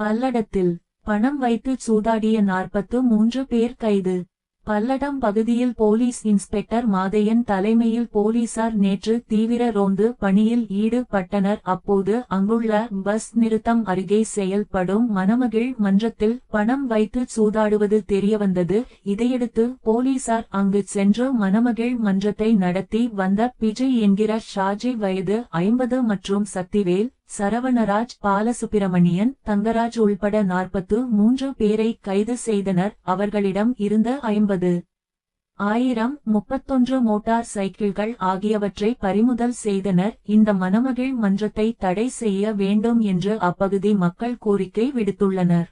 பல்லடத்தில் பணம் வைத்து சூதாடிய நாற்பத்து மூன்று பேர் கைது. பல்லடம் பகுதியில் போலீஸ் இன்ஸ்பெக்டர் மாதையன் தலைமையில் போலீசார் நேற்று தீவிர ரோந்து பணியில் ஈடுபட்டனர். அப்போது அங்குள்ள பஸ் நிறுத்தம் அருகே செயல்படும் மணமகிழ் மன்றத்தில் பணம் வைத்து சூதாடுவது தெரியவந்தது. இதையடுத்து போலீசார் அங்கு சென்று மணமகிழ் மன்றத்தை நடத்தி வந்த பிஜய் என்கிற ஷாஜி வயது ஐம்பது மற்றும் சக்திவேல் சரவணராஜ் பாலசுப்பிரமணியன் தங்கராஜ் உள்பட நாற்பத்து மூன்று பேரை கைது செய்தனர். அவர்களிடம் இருந்த ஐம்பது ஆயிரம் முப்பத்தொன்று மோட்டார் சைக்கிள்கள் ஆகியவற்றை பறிமுதல் செய்தனர். இந்த மணமகிழ் மன்றத்தை தடை செய்ய வேண்டும் என்று அப்பகுதி மக்கள் கோரிக்கை விடுத்துள்ளனர்.